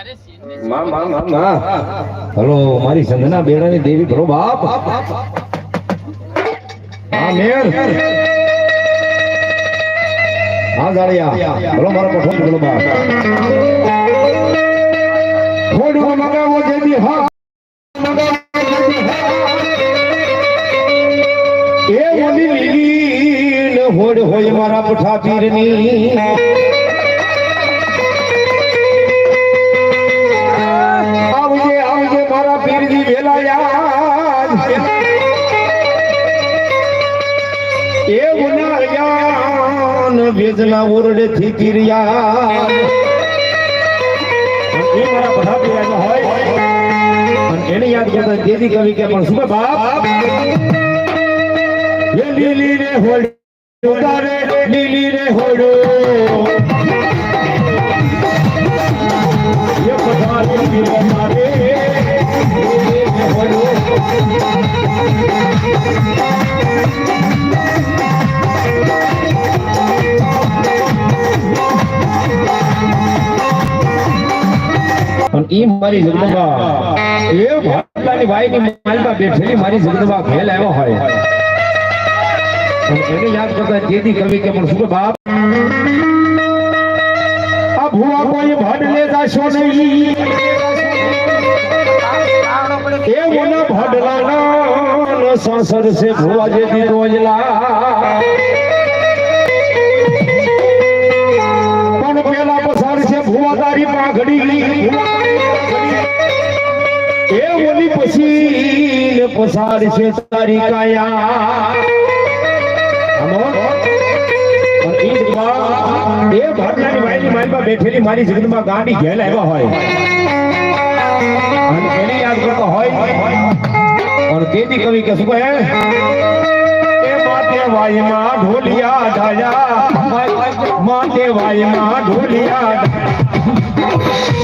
માં માં માં માં હલો મારી સંધના બેડાની દેવી ભલો બાપ. હા મેર. હા ગાડિયા. ભલો મારો પઠો ભલો બાપ. થોડું મગાવો જેથી હા એ ઓલી લીલી હોડ હોય મારા પઠા પીરની વેદના ઓરડે થી પીરિયા એ મારા બધા પીરિયા હોય અને એને યાદ કરતા જેદી કવિ કે પણ શું બાપ એ લીલી રે હોડ તારે લીલી રે હોડો ઈ મારી જગદંબા. એ ભાટલાની વાઈની માલમાં બેઠેલી મારી જગદંબા ઘેલ આવ્યો હોય. એને યાદ કરતા જેદી કવિ કે પણ શું બાપ, આ ભૂવા કોઈ ભાડલે જાશો નહીં. એ મને ભાડલાના સંસદ છે, ભૂવા જેદી રોજલા. પણ પેલા પસાર છે ભૂવા તારી પાઘડી. ઓલી પછી ને પસાર છે તારી કાયા એ ભાટલાની વાયલી માલમાં બેઠેલી મારી જગતમાં ગાંડી ઘેલ આવ્યા હોય અને એને યાદ કરતો હોય અને તેથી કવિ કે શું કહે એ માતે વાયમાં ઢોલિયા ઢાયા માતે વાયમાં ઢોલિયા માતે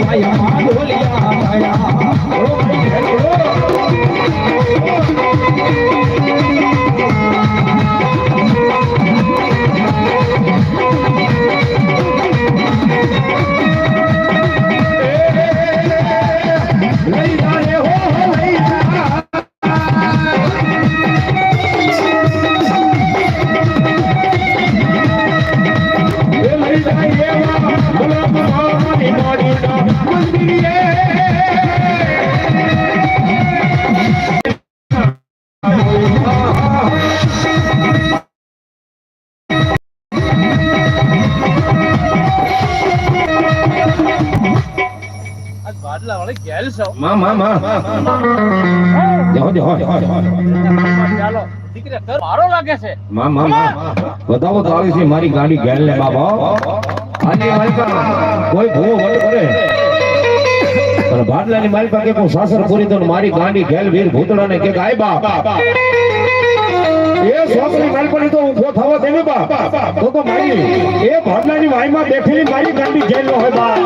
વાયમાં ઢોલિયા ઢાયા માં માં માં. જાઓ જાઓ. મારો લાગે છે. માં માં માં. બતાવો તો આવી છે મારી ગાડી ગેલ ને બાબા આજે માલિકા કોઈ ભૂવો વટ કરે. પણ ભાડલાની માલિકા કે કોઈ સાસર પૂરી તો મારી ગાંડી ગેલ વીર ભૂતડાને કે ગાય બાપ. એ સોસની માલપણી તો ઊભો થવો દેને બા તો તો મારી, એ ભાડલાની વાઈમાં બેઠેલી મારી ગાંડી ગેલ નો હોય બાપ.